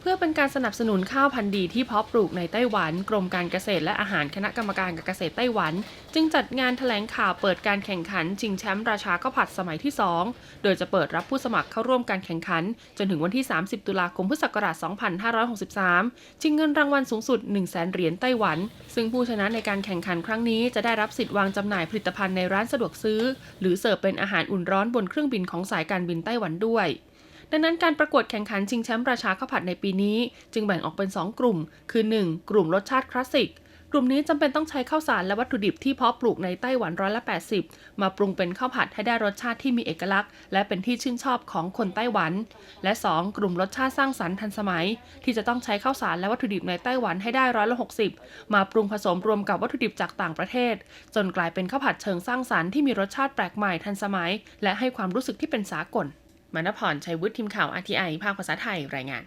เพื่อเป็นการสนับสนุนข้าวพันธุ์ดีที่เพาะปลูกในไต้หวัน กรมการเกษตรและอาหารคณะกรรมการการเกษตรไต้หวัน จึงจัดงานแถลงข่าวเปิดการแข่งขันชิงแชมป์ราชาข้าวผัดสมัยที่ 2 โดยจะเปิดรับผู้สมัครเข้าร่วมการแข่งขัน จนถึงวันที่ 30 ตุลาคมพุทธศักราช 2563 ชิงเงินรางวัลสูงสุด 1 0 0 0 0แสนเหรียญไต้หวัน ซึ่งผู้ชนะในการแข่งขันครั้งนี้จะได้รับสิทธิ์วางจำหน่ายผลิตภัณฑ์ในร้านสะดวกซื้อ หรือเสิร์ฟเป็นอาหารอุ่นร้อนบนเครื่องบินของสายการบินไต้หวันด้วย ดังนั้นการประกวดแข่งขันชิงแชมป์ราชาข้าวผัดในปีนี้ จึงแบ่งออกเป็น 2 กลุ่ม คือ 1. กลุ่มรสชาติคลาสสิก กลุ่มนี้จำเป็นต้องใช้ข้าวสารและวัตถุดิบที่เพาะปลูกในไต้หวันร้อยละ80 มาปรุงเป็นข้าวผัดให้ได้รสชาติที่มีเอกลักษณ์ และเป็นที่ชื่นชอบของคนไต้หวัน และ 2. กลุ่มรสชาติสร้างสรรค์ทันสมัย ที่จะต้องใช้ข้าวสารและวัตถุดิบในไต้หวันให้ได้ร้อยละ60 มาปรุงผสมรวมกับวัตถุดิบจากต่างประเทศ จนกลายเป็นข้าวผัดเชิงสร้างสรรค์ที่มีรสชาติแปลกใหม่ทันสมัย และให้ความรู้สึกที่เป็นสากล มณพรชัยวุฒิทีมข่าว RTI ภาคภาษาไทยรายงาน